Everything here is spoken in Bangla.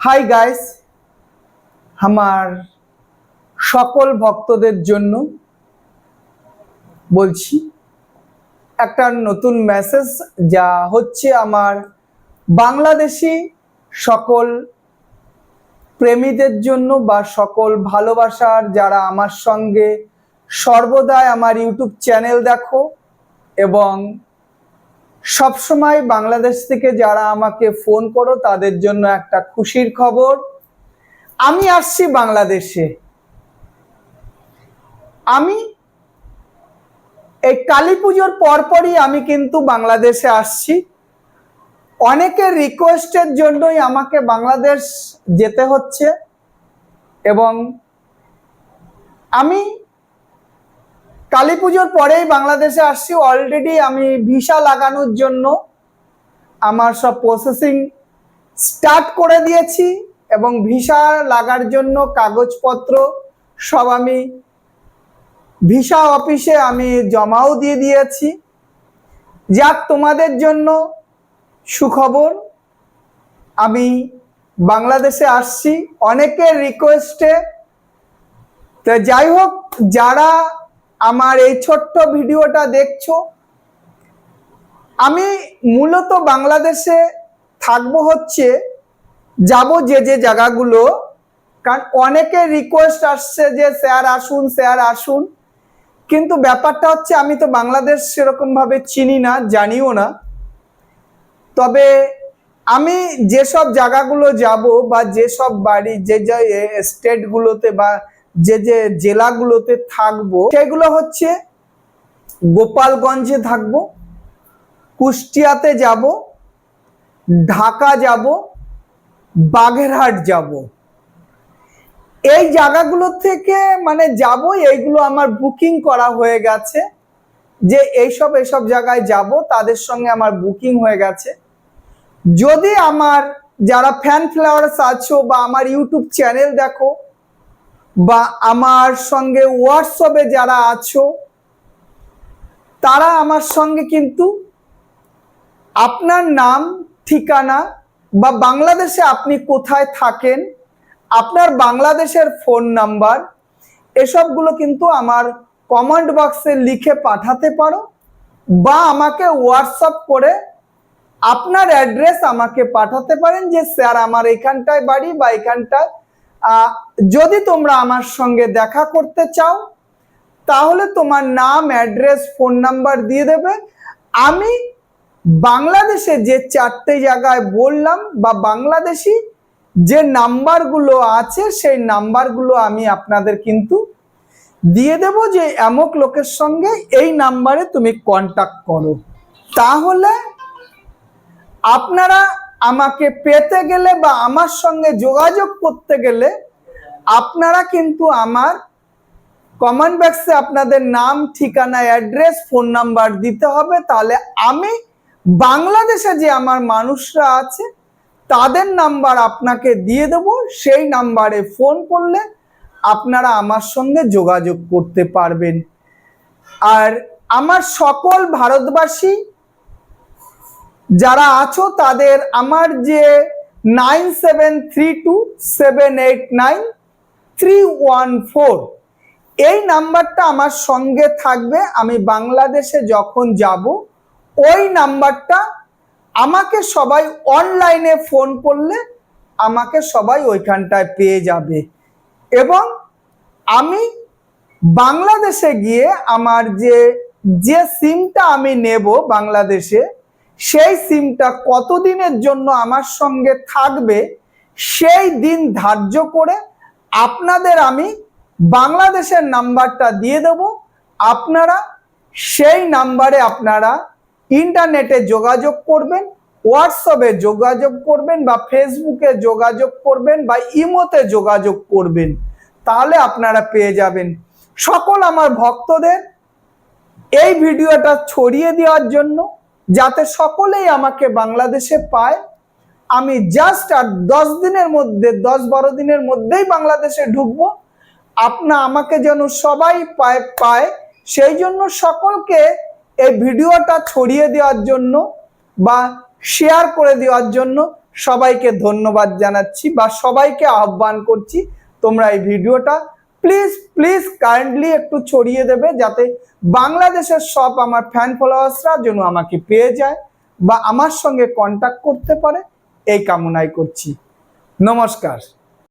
হাই গাইস আমার সকল ভক্তদের জন্য বলছি একটা নতুন মেসেজ যা হচ্ছে আমার বাংলাদেশি সকল প্রেমীদের জন্য বা সকল ভালোবাসার যারা আমার সঙ্গে সর্বদাই আমার ইউটিউব চ্যানেল দেখো এবং সবসময় বাংলাদেশ থেকে যারা আমাকে ফোন করো, তাদের জন্য একটা খুশির খবর। আমি আসছি বাংলাদেশে। আমি এই কালী পুজোর পরপরই আমি কিন্তু বাংলাদেশে আসছি। অনেকের রিকোয়েস্টের জন্যই আমাকে বাংলাদেশ যেতে হচ্ছে এবং আমি কালী পুজোর পরেই বাংলাদেশে আসছি। অলরেডি আমি ভিসা লাগানোর জন্য আমার সব প্রসেসিং স্টার্ট করে দিয়েছি এবং ভিসা লাগার জন্য কাগজপত্র সব আমি ভিসা অফিসে আমি জমাও দিয়ে দিয়েছি। যাক, তোমাদের জন্য সুখবর, আমি বাংলাদেশে আসছি। অনেকের রিকোয়েস্টে তো যাই হোক, যারা আমার এই ছোট্ট ভিডিওটা দেখছ। আমি মূলত বাংলাদেশে থাকব হচ্ছে, যাব যে যে জায়গাগুলো, কারণ অনেকের রিকোয়েস্ট আসছে যে, স্যার আসুন স্যার আসুন। কিন্তু ব্যাপারটা হচ্ছে, আমি তো বাংলাদেশ সেরকমভাবে চিনি না, জানিও না। তবে আমি যেসব জায়গাগুলো যাব বা যেসব বাড়ি, যে যে স্টেটগুলোতে বা যে যে জেলাগুলোতে থাকব, সেগুলো হচ্ছে গোপালগঞ্জে থাকব, কুষ্টিয়াতে যাব, ঢাকা যাব, বাগেরহাট যাব। এই জায়গাগুলো থেকে মানে যাব, এইগুলো আমার বুকিং করা হয়ে গেছে, যে এইসব এইসব জায়গায় যাব, তাদের সঙ্গে আমার বুকিং হয়ে গেছে। যদি আমার যারা ফ্যান ফ্লাওয়ার্স আছো বা আমার ইউটিউব চ্যানেল দেখো বা আমার সঙ্গে হোয়াটসঅ্যাপে যারা আছো, তারা আমার সঙ্গে কিন্তু আপনার নাম, ঠিকানা বা বাংলাদেশে আপনি কোথায় থাকেন, আপনার বাংলাদেশের ফোন নাম্বার, এসবগুলো কিন্তু আমার কমেন্ট বক্সে লিখে পাঠাতে পারো বা আমাকে হোয়াটসঅ্যাপ করে আপনার অ্যাড্রেস আমাকে পাঠাতে পারেন যে, স্যার, আমার এখানটায় বাড়ি বা এখানটায় যদি তোমরা আমার সঙ্গে দেখা করতে চাও, তাহলে তোমার নাম, অ্যাড্রেস, ফোন নাম্বার দিয়ে দেবে। আমি বাংলাদেশে যে চারটে জায়গায় বললাম বা বাংলাদেশি যে নাম্বারগুলো আছে, সেই নাম্বারগুলো আমি আপনাদের কিন্তু দিয়ে দেব যে এমক লোকের সঙ্গে এই নাম্বারে তুমি কন্টাক্ট করো। তাহলে আপনারা আমাকে পেতে গেলে বা আমার সঙ্গে যোগাযোগ করতে গেলে আপনারা কিন্তু আমার কমেন্ট বক্সে আপনাদের নাম, ঠিকানা অ্যাড্রেস ফোন নাম্বার দিতে হবে। তাহলে আমি বাংলাদেশে যে আমার মানুষরা আছে, তাদের নাম্বার আপনাকে দিয়ে দেব। সেই নাম্বারে ফোন করলে আপনারা আমার সঙ্গে যোগাযোগ করতে পারবেন। আর আমার সকল ভারতবাসী যারা আছো তাদের আমার যে nine seven three two seven eight nine three one four, এই নাম্বারটা আমার সঙ্গে থাকবে। আমি বাংলাদেশে যখন যাব, ওই নাম্বারটা আমাকে সবাই অনলাইনে ফোন করলে আমাকে সবাই ওইখানটায় পেয়ে যাবে। এবং আমি বাংলাদেশে গিয়ে আমার যে যে সিমটা আমি নেব বাংলাদেশে সেই সিমটা কতদিনের জন্য আমার সঙ্গে থাকবে, সেই দিন ধার্য করে আপনাদের আমি বাংলাদেশের নাম্বারটা দিয়ে দেব। আপনারা সেই নাম্বারে আপনারা ইন্টারনেটে যোগাযোগ করবেন, হোয়াটসঅ্যাপে যোগাযোগ করবেন বা ফেসবুকে যোগাযোগ করবেন বা ইমোতে যোগাযোগ করবেন, তাহলে আপনারা পেয়ে যাবেন। সকল আমার ভক্তদের এই ভিডিওটা ছড়িয়ে দেওয়ার জন্য যাতে সকলেই আমাকে বাংলাদেশে পায়। আমি জাস্ট আর দশ দিনের মধ্যে, দশ বারো দিনের মধ্যেই বাংলাদেশে ঢুকবো। আপনা আমাকে যেন সবাই পায় পায়। সেই জন্য সকলকে এই ভিডিওটা ছড়িয়ে দেওয়ার জন্য বা শেয়ার করে দেওয়ার জন্য সবাইকে ধন্যবাদ জানাচ্ছি বা সবাইকে আহ্বান করছি তোমরা এই ভিডিওটা প্লিজ প্লিজ কাইন্ডলি একটু ছড়িয়ে দেবে যাতে বাংলাদেশের সব আমার ফ্যান ফলোয়ার্সরা যেন আমাকে পেয়ে যায় বা আমার সঙ্গে কন্ট্যাক্ট করতে পারে, এই কামনাই করছি। নমস্কার।